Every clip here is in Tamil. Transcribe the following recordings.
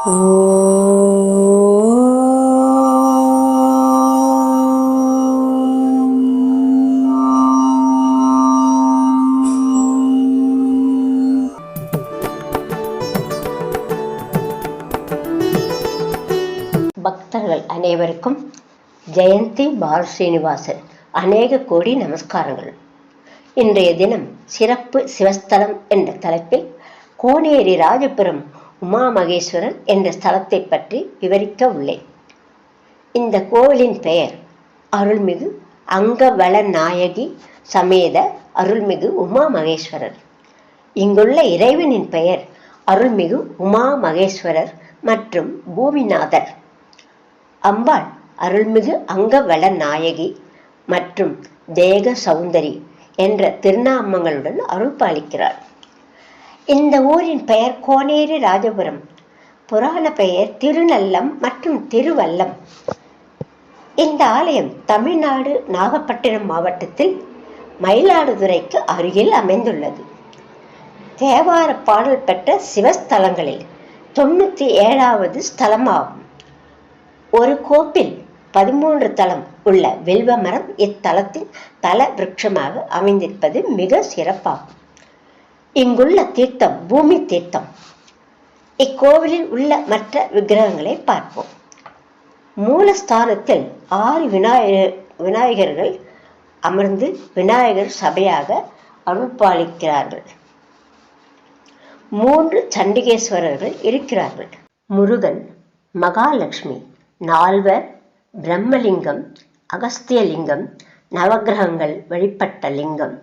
பக்தர்கள் அனைவருக்கும் ஜெயந்தி பால் ஸ்ரீனிவாசன் அநேக கோடி நமஸ்காரங்கள். இன்றைய தினம் சிறப்பு சிவஸ்தலம் என்ற தலைப்பில் கோனேரி ராஜபுரம் உமா மகேஸ்வரர் என்ற ஸ்தலத்தை பற்றி விவரிக்க உள்ளேன். இந்த கோவிலின் பெயர் அருள்மிகு அங்கவள நாயகி சமேத அருள்மிகு உமா மகேஸ்வரர் இங்குள்ள இறைவனின் பெயர் அருள்மிகு உமா மகேஸ்வரர் மற்றும் பூமிநாதர். அம்பாள் அருள்மிகு அங்கவள நாயகி மற்றும் தேக சௌந்தரி என்ற திருநாமங்களுடன் அருள் பாலிக்கிறார் இந்த ஊரின் பெயர் கோனேரி ராஜபுரம். புராண பெயர் திருநல்லம் மற்றும் திருவல்லம். இந்த ஆலயம் தமிழ்நாடு நாகப்பட்டினம் மாவட்டத்தில் மயிலாடுதுறைக்கு அருகில் அமைந்துள்ளது. தேவார பாடல் பெற்ற சிவஸ்தலங்களில் தொண்ணூற்றி ஏழாவது ஸ்தலமாகும். ஒரு கோப்பில் பதிமூன்று தலம் உள்ள வில்வ மரம் இத்தலத்தின் தல விருட்சமாக அமைந்திருப்பது மிக சிறப்பாகும். இங்குள்ள தீர்த்தம் பூமி தீர்த்தம். இக்கோவிலில் உள்ள மற்ற விக்கிரகங்களை பார்ப்போம். மூலஸ்தானத்தில் ஆறு விநாயகர் விநாயகர்கள் அமர்ந்து விநாயகர் சபையாக அருள்பாலிக்கிறார்கள். மூன்று சண்டிகேஸ்வரர்கள் இருக்கிறார்கள். முருகன் மகாலட்சுமி நால்வர் பிரம்மலிங்கம் அகஸ்தியலிங்கம் நவக்கிரகங்கள் வழிபட்ட லிங்கம்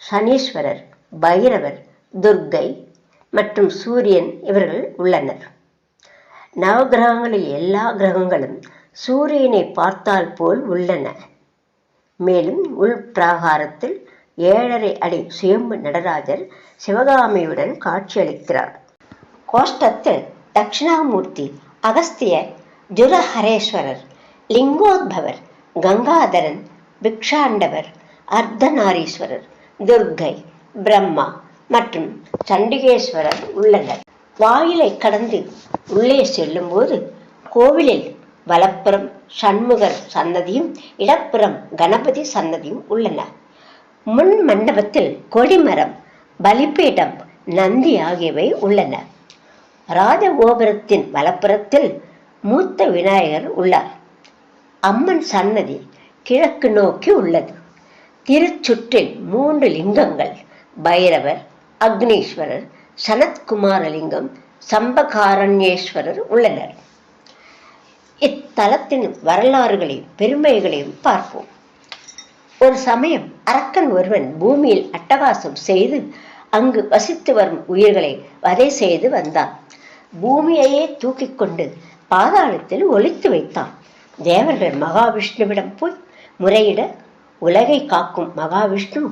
சனீஸ்வரர் பைரவர் துர்க்கை மற்றும் சூரியன் இவர்கள் உள்ளனர். நவகிரகங்களில் எல்லா கிரகங்களும் சூரியனை பார்த்தால் போல் உள்ளன. மேலும் உள் பிராகாரத்தில் ஏழரை அடி சுயம்பு நடராஜர் சிவகாமியுடன் காட்சியளிக்கிறார். கோஷ்டத்தில் தட்சிணாமூர்த்தி அகஸ்தியர் ஜுரஹரேஸ்வரர் லிங்கோத்பவர் கங்காதரன் பிக்ஷாண்டவர் அர்த்தநாரீஸ்வரர் துர்க்கை பிரம்மா மற்றும் சண்டிகேஸ்வரர் உள்ளனர். வாயிலை கடந்து உள்ளே செல்லும்போது கோவிலில் வலப்புறம் சண்முகர் சன்னதியும் இடப்புறம் கணபதி சன்னதியும் உள்ளன. முன் மண்டபத்தில் கொடிமரம் பலிப்பீடம் நந்தி ஆகியவை உள்ளன. ராஜகோபுரத்தின் வலப்புறத்தில் மூத்த விநாயகர் உள்ளார். அம்மன் சன்னதி கிழக்கு நோக்கி உள்ளது. திருச்சுற்றில் மூன்று லிங்கங்கள் பைரவர் அக்னீஸ்வரர் சனத்குமாரலிங்கம் சம்பகாரண்யேஸ்வரர் உள்ளனர். இத்தலத்தின் வரலாறுகளையும் பெருமைகளையும் பார்ப்போம். ஒரு சமயம் அரக்கன் ஒருவன் பூமியில் அட்டகாசம் செய்து அங்கு வசித்து வரும் உயிர்களை வதை செய்து வந்தான். பூமியையே தூக்கிக் கொண்டு பாதாளத்தில் ஒழித்து வைத்தான். தேவர்கள் மகாவிஷ்ணுவிடம் போய் முறையிட உலகை காக்கும் மகாவிஷ்ணு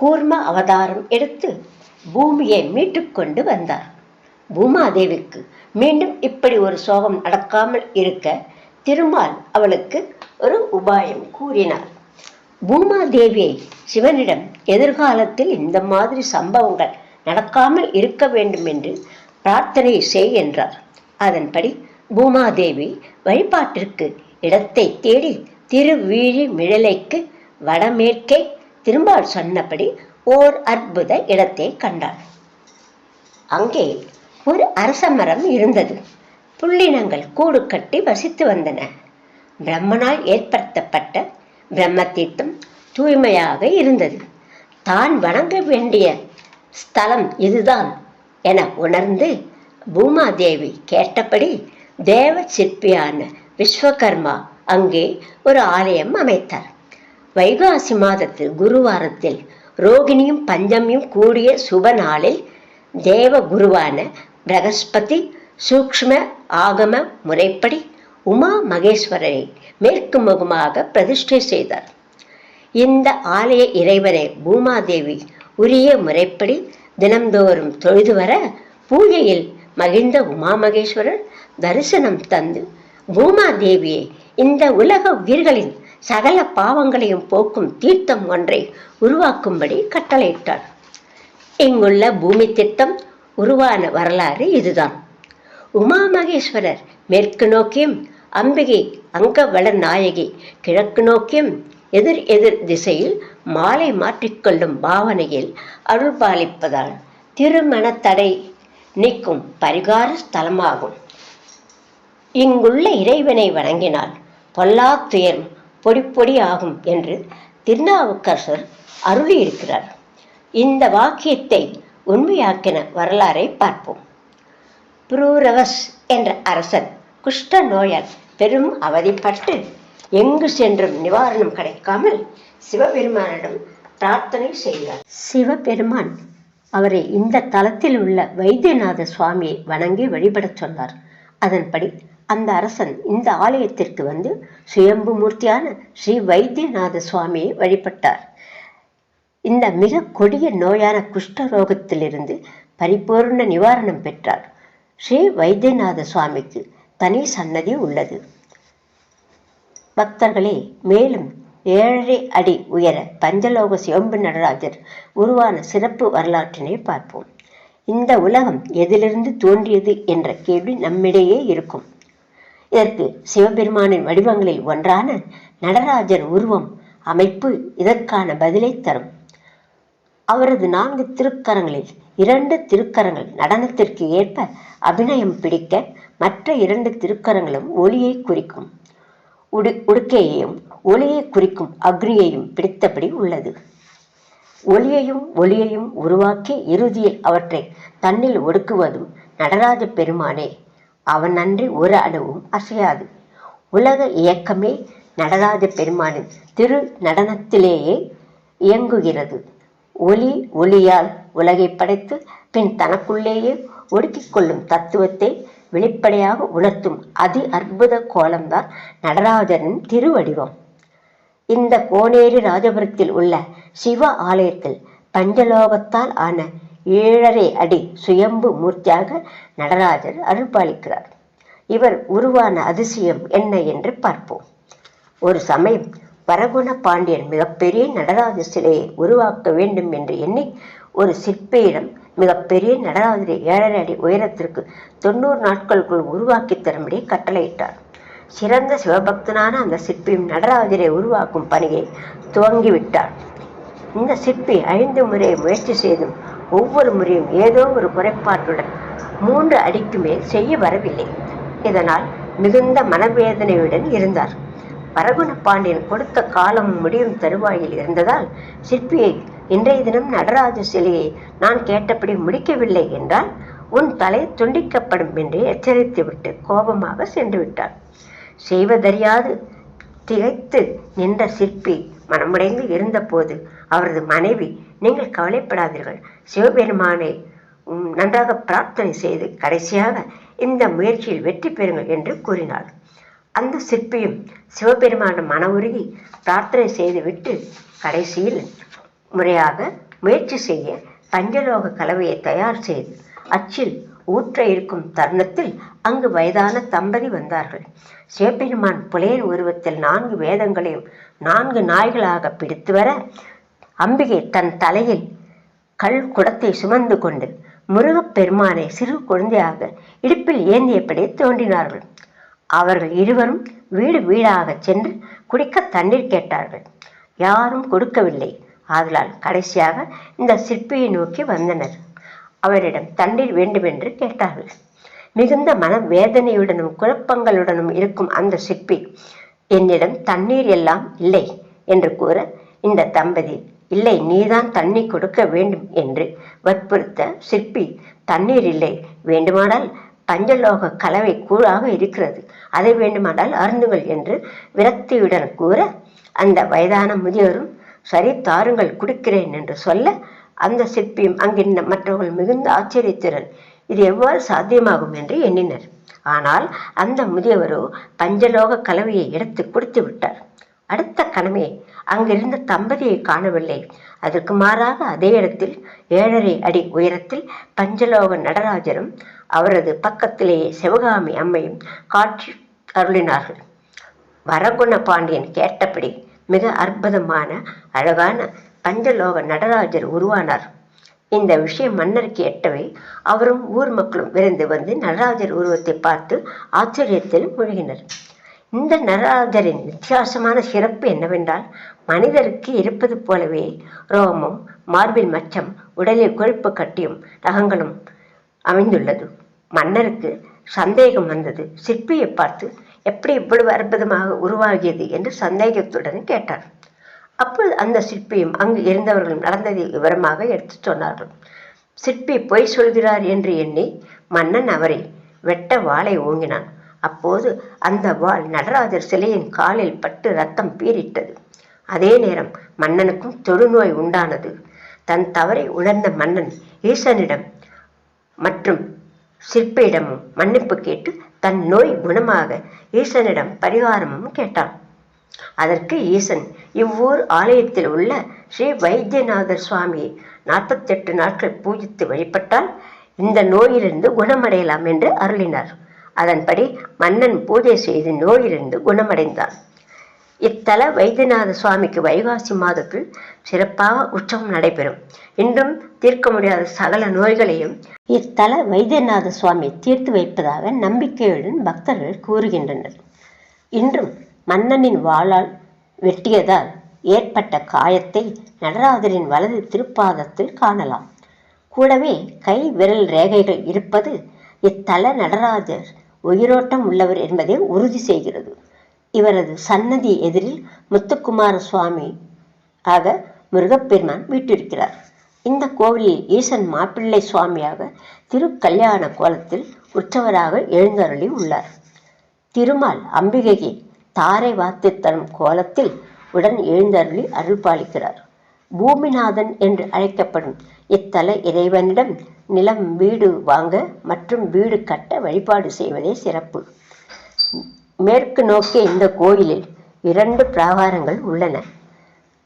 கூர்ம அவதாரம் எடுத்து பூமியை மீட்டுக்கொண்டு வந்தார். பூமாதேவிக்கு மீண்டும் இப்படி ஒரு சோகம் நடக்காமல் இருக்க திருமால் அவளுக்கு ஒரு உபாயம் கூறினார். பூமாதேவியை சிவனிடம் எதிர்காலத்தில் இந்த மாதிரி சம்பவங்கள் நடக்காமல் இருக்க வேண்டும் என்று பிரார்த்தனை செய் என்றார். அதன்படி பூமாதேவி வழிபாட்டிற்கு இடத்தை தேடி திருவீழி மிழலைக்கு வடமேற்கே திரும்பால் சொன்னபடி ஓர் அற்புத இடத்தை கண்டாள். அங்கே ஒரு அரச மரம் இருந்தது. புள்ளினங்கள் கூடு கட்டி வசித்து வந்தன. பிரம்மனால் ஏற்படுத்தப்பட்ட பிரம்ம தீர்த்தம் தூய்மையாக இருந்தது. தான் வணங்க வேண்டிய ஸ்தலம் இதுதான் என உணர்ந்து பூமாதேவி கேட்டபடி தேவ சிற்பியான விஸ்வகர்மா அங்கே ஒரு ஆலயம் அமைத்தார். வைகாசி மாதத்து குருவாரத்தில் ரோகிணியும் பஞ்சமியும் கூடிய சுப நாளில் தேவ குருவான பிரகஸ்பதி சூக்ஷ்ம ஆகம முறைப்படி உமா மகேஸ்வரரை மேற்கு முகமாக பிரதிஷ்டை செய்தார். இந்த ஆலய இறைவனை பூமாதேவி உரிய முறைப்படி தினம்தோறும் தொழுது வர பூஜையில் மகிழ்ந்த உமா மகேஸ்வரர் தரிசனம் தந்து பூமாதேவியை இந்த உலக உயிர்களின் சகல பாவங்களையும் போக்கும் தீர்த்தம் ஒன்றை உருவாக்கும்படி கட்டளையிட்டார். இங்குள்ள பூமி திட்டம் உருவான வரலாறு இதுதான். உமா மகேஸ்வரர் மேற்கு நோக்கியும் அம்பிகை அங்கவள நாயகி கிழக்கு நோக்கியும் எதிர் எதிர் திசையில் மாலை மாற்றிக்கொள்ளும் பாவனையில் அருள்பாலிப்பதால் திருமண தடை நீக்கும் பரிகார ஸ்தலமாகும். இங்குள்ள இறைவனை வணங்கினால் பொல்லாத்துயர் பொடி பொடி ஆகும் என்று திருநாவுக்கரசர் அருளியிருக்கிறார். இந்த வாக்கியத்தை உண்மையாக்கின வரலாறை பார்ப்போம். புரூரவஸ் என்ற அரசன் குஷ்ட நோயால் பெரும் அவதிப்பட்டு எங்கு சென்றும் நிவாரணம் கிடைக்காமல் சிவபெருமானிடம் பிரார்த்தனை செய்தார் சிவபெருமான் அவரை இந்த தலத்தில் உள்ள வைத்தியநாத சுவாமியை வணங்கி வழிபடச் சொன்னார். அதன்படி அந்த அரசன் இந்த ஆலயத்திற்கு வந்து சுயம்பு மூர்த்தியான ஸ்ரீ வைத்தியநாத சுவாமியை வழிபட்டார். இந்த மிக கொடிய நோயான குஷ்டரோகத்திலிருந்து பரிபூர்ண நிவாரணம் பெற்றார். ஸ்ரீ வைத்தியநாத சுவாமிக்கு தனி சன்னதி உள்ளது. பக்தர்களே மேலும் ஏழரை அடி உயர பஞ்சலோக சிவம்பு நடராஜர் உருவான சிறப்பு வரலாற்றினை பார்ப்போம். இந்த உலகம் எதிலிருந்து தோன்றியது என்ற கேள்வி நம்மிடையே இருக்கும். இதற்கு சிவபெருமானின் வடிவங்களில் ஒன்றான நடராஜர் உருவம் அமைப்பு இதற்கான பதிலை தரும். அவரது நான்கு திருக்கரங்களில் இரண்டு திருக்கரங்கள் நடனத்திற்கு ஏற்ப அபிநயம் பிடிக்க மற்ற இரண்டு திருக்கரங்களும் ஒளியை குறிக்கும். உடு உடுக்கையையும் ஒளியை குறிக்கும் அக்னியையும் பிடித்தபடி உள்ளது. ஒளியையும் ஒளியையும் உருவாக்கி இறுதியில் அவற்றை தன்னில் ஒடுக்குவதும் நடராஜ பெருமானே அவன் அன்றி ஒரு அணுவும் அசையாது. உலக இயக்கமே நடராஜ பெருமானின் திரு நடனத்திலேயே இயங்குகிறது. ஒளி ஒளியால் உலகை படைத்து பின் தனக்குள்ளேயே ஒடுக்கிக் கொள்ளும் தத்துவத்தை வெளிப்படையாக உணர்த்தும் அதி அற்புத கோலம்தான் நடராஜரின் திருவடிவம். இந்த கோனேரி ராஜபுரத்தில் உள்ள சிவ ஆலயத்தில் பஞ்சலோகத்தால் ஆன ஏழரை அடி சுயம்பு மூர்த்தியாக நடராஜர் அருள்பாலிக்கிறார். இவர் உருவான அதிசயம் என்ன என்று பார்ப்போம். ஒரு சமயம் வரகுண பாண்டியன் மிகப்பெரிய நடராஜ சிலையை உருவாக்க வேண்டும் என்று எண்ணி ஒரு சிற்பியிடம் மிகப்பெரிய நடராஜரை ஏழரை அடி உயரத்திற்கு தொண்ணூறு நாட்களுக்குள் உருவாக்கி தரும்படி கட்டளையிட்டார். சிறந்த சிவபக்தனான அந்த சிற்பியும் நடராஜரை உருவாக்கும் பணியை துவங்கிவிட்டார். இந்த சிற்பி ஐந்து முறை முயற்சி செய்தும் ஒவ்வொரு முறையும் ஏதோ ஒரு குறைபாட்டுடன் மூன்று அடிக்கு மேல் செய்ய வரவில்லை. இதனால் மிகுந்த மனவேதனையுடன் இருந்தார். பரகுண பாண்டியன் கொடுத்த காலம் முடியும் தருவாயில் இருந்ததால் சிற்பியை இன்றைய தினம் நடராஜ சிலையை நான் கேட்டபடி முடிக்கவில்லை என்றால் உன் தலை துண்டிக்கப்படும் என்று எச்சரித்துவிட்டு கோபமாக சென்று விட்டார். செய்வதறியாது. திகைத்து நின்ற சிற்பி மனமுடைந்து இருந்தபோது அவரது மனைவி நீங்கள் கவலைப்படாதீர்கள். சிவபெருமானை நன்றாக பிரார்த்தனை செய்து கடைசியாக இந்த முயற்சியில் வெற்றி பெறுங்கள் என்று கூறினாள் அந்த சிற்பியும் சிவபெருமான மன உருகி பிரார்த்தனை செய்துவிட்டு கடைசியில் முறையாக முயற்சி செய்ய பஞ்சலோக கலவையை தயார் செய்து அச்சில் ஊற்ற இருக்கும் தருணத்தில் அங்கு வயதான தம்பதி வந்தார்கள். சிவபெருமான் புலையன் உருவத்தில் நான்கு வேதங்களையும் நான்கு நாய்களாக பிடித்து வர அம்பிகை தன் தலையில் கல் குடத்தை சுமந்து கொண்டு முருகப்பெருமானை சிறு குழந்தையாக இடுப்பில் ஏந்தியபடி தோன்றினார்கள். அவர்கள் இருவரும் வீடு வீடாக சென்று குடிக்க தண்ணீர் கேட்டார்கள். யாரும் கொடுக்கவில்லை. ஆதலால் கடைசியாக இந்த சிற்பியை நோக்கி வந்தனர். அவரிடம் தண்ணீர் வேண்டுமென்று கேட்டார்கள். மிகுந்த மன வேதனையுடனும் குழப்பங்களுடனும் இருக்கும் அந்த சிற்பி என்னிடம் தண்ணீர் எல்லாம் இல்லை என்று கூற இந்த தம்பதி இல்லை நீதான் தண்ணி கொடுக்க வேண்டும் என்று வற்புறுத்த சிற்பி தண்ணீர் இல்லை வேண்டுமானால் பஞ்சலோக கலவை கூழாக இருக்கிறது. அதை வேண்டுமானால் அருந்துங்கள் என்று விரக்தியுடன் கூற அந்த வயதான முதியோரும் சரி தாருங்கள் குடிக்கிறேன் என்று சொல்ல அந்த சிற்பியும் அங்கிருந்த மற்றவர்கள் மிகுந்த ஆச்சரியத்துடன் இது எவ்வாறு சாத்தியமாகும்? என்று எண்ணினர். ஆனால் அந்த முதியவரோ பஞ்சலோக கலவையை எடுத்து குடித்து விட்டார் அடுத்த கணமே அங்கிருந்த தம்பதியை காணவில்லை. அதற்கு மாறாக அதே இடத்தில் ஏழரை அடி உயரத்தில் பஞ்சலோக நடராஜரும் அவரது பக்கத்திலேயே சிவகாமி அம்மையும் காட்சி அருளினார்கள். வரகுண பாண்டியன் கேட்டபடி மிக அற்புதமான அழகான பஞ்சலோக நடராஜர் உருவானார். இந்த விஷயம் மன்னருக்கு எட்டவே அவரும் ஊர் மக்களும் விரைந்து வந்து நடராஜர் உருவத்தை பார்த்து ஆச்சரியத்தில் மூழ்கினர். இந்த நடராஜரின் வித்தியாசமான சிறப்பு என்னவென்றால் மனிதருக்கு இருப்பது போலவே ரோமம் மார்பில் மச்சம் உடலில் கொழுப்பு கட்டியும் ரகங்களும் அமைந்துள்ளது. மன்னருக்கு சந்தேகம் வந்தது. சிற்பியை பார்த்து எப்படி இவ்வளவு அற்புதமாக உருவாகியது? என்று சந்தேகத்துடன் கேட்டார். அப்போது அந்த சிற்பியும் அங்கு இருந்தவர்களும் நடந்ததை விவரமாக எடுத்துச் சொன்னார்கள். சிற்பி பொய் சொல்கிறார் என்று எண்ணி மன்னன் அவரை வெட்ட வாளை ஓங்கினான். அப்போது அந்த வாள் நடராஜர் சிலையின் காலில் பட்டு ரத்தம் பீரிட்டது அதே நேரம் மன்னனுக்கும் தொழுநோய் உண்டானது. தன் தவறை உணர்ந்த மன்னன் ஈசனிடம் மற்றும் சிற்பியிடமும் மன்னிப்பு கேட்டு தன் நோய் குணமாக ஈசனிடம் பரிகாரமும் கேட்டான். அதற்கு ஈசன் இவ்வூர் ஆலயத்தில் உள்ள ஸ்ரீ வைத்தியநாதர் சுவாமியை நாற்பத்தெட்டு நாட்கள் பூஜித்து வழிபட்டால் இந்த நோயிலிருந்து குணமடையலாம் என்று அருளினார். அதன்படி மன்னன் பூஜை செய்து நோயிலிருந்து குணமடைந்தான். இத்தல வைத்தியநாத சுவாமிக்கு வைகாசி மாதத்தில் சிறப்பாக உற்சவம் நடைபெறும். இன்றும் தீர்க்க முடியாத சகல நோய்களையும் இத்தல வைத்தியநாத சுவாமி தீர்த்து வைப்பதாக நம்பிக்கையுடன் பக்தர்கள் கூறுகின்றனர். இன்றும் மன்னனின் வாளால் வெட்டியதால் ஏற்பட்ட காயத்தை நடராஜரின் வலது திருப்பாதத்தில் காணலாம். கூடவே கை விரல் ரேகைகள் இருப்பது இத்தல நடராஜர் உயிரோட்டம் உள்ளவர் என்பதை உறுதி செய்கிறது. இவரது சன்னதி எதிரில் முத்துக்குமார சுவாமி ஆக முருகப்பெருமான் வீட்டிருக்கிறார். இந்த கோவிலில் ஈசன் மாப்பிள்ளை சுவாமியாக திருக்கல்யாண கோலத்தில் உற்சவராக எழுந்தருளி உள்ளார். திருமால் அம்பிகையை தாரை வாத்து தரும் கோலத்தில் உடன் எழுந்தருளி அருள் பாலிக்கிறார் பூமிநாதன் என்று அழைக்கப்படும் இத்தல இறைவனிடம் நிலம் வீடு வாங்க மற்றும் வீடு கட்ட வழிபாடு செய்வதே சிறப்பு. மேற்கு நோக்கிய இந்த கோயிலில் இரண்டு பிராகாரங்கள் உள்ளன.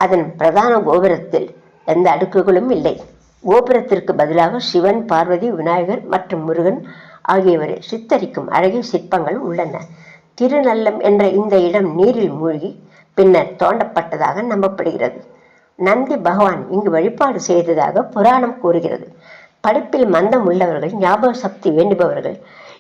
அதன் பிரதான கோபுரத்தில் எந்த அடுக்குகளும் இல்லை. கோபுரத்திற்கு பதிலாக சிவன் பார்வதி விநாயகர் மற்றும் முருகன் ஆகியவரை சித்தரிக்கும் அழகிய சிற்பங்கள் உள்ளன. திருநல்லம் என்ற இந்த இடம் நீரில் மூழ்கி பின்னர் தோண்டப்பட்டதாக நம்பப்படுகிறது. நந்தி பகவான் இங்கு வழிபாடு செய்ததாக புராணம் கூறுகிறது. படிப்பில் மந்தம் உள்ளவர்கள் ஞாபக சக்தி வேண்டுபவர்கள்.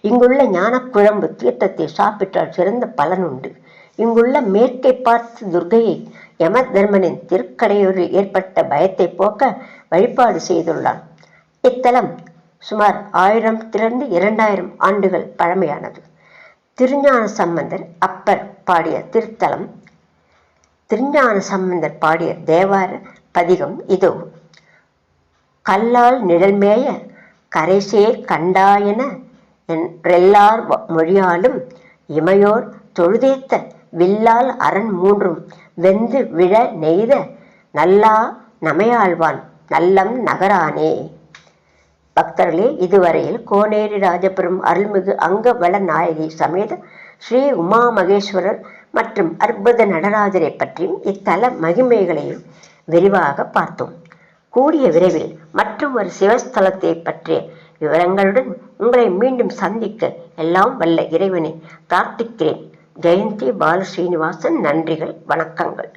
இங்குள்ள ஞானக்குழம்பு தீர்த்தத்தை சாப்பிட்டால் சிறந்த பலன் உண்டு. இங்குள்ள மேற்கை பார்த்து துர்கையை யம தர்மனின் திருக்கடையூரில் ஏற்பட்ட பயத்தை போக்க வழிபாடு செய்துள்ளான் இத்தலம் சுமார் ஆயிரத்திலிருந்து இரண்டாயிரம் ஆண்டுகள் பழமையானது. திருஞான சம்பந்தர் அப்பர் பாடிய திருத்தலம் திருஞான சம்பந்தர் பாடிய தேவார பதிகம் இதோ. கல்லால் நிழல்மேய கரைசே கண்டாயன என்றெல்லார் மொழியாலும் இமையோர் தொழுதேத்த வில்லால் அரண் மூன்றும் வெந்து விழ நெய்த நல்லா நமையாழ்வான் நல்லம் நகரானே. பக்தர்களே இதுவரையில் கோனேரி ராஜபுரம் அருள்மிகு அங்க வள நாயகி சமேத ஸ்ரீ உமா மகேஸ்வரர் மற்றும் அற்புத நடராஜரை பற்றியும் இத்தல மகிமைகளையும் விரிவாக பார்த்தோம். கூடிய விரைவில் மற்றும் ஒரு சிவஸ்தலத்தை பற்றிய விவரங்களுடன் உங்களை மீண்டும் சந்திக்க எல்லாம் வல்ல இறைவனை பிரார்த்திக்கிறேன். ஜெயந்தி பாலஸ்ரீனிவாசன் நன்றிகள் வணக்கங்கள்.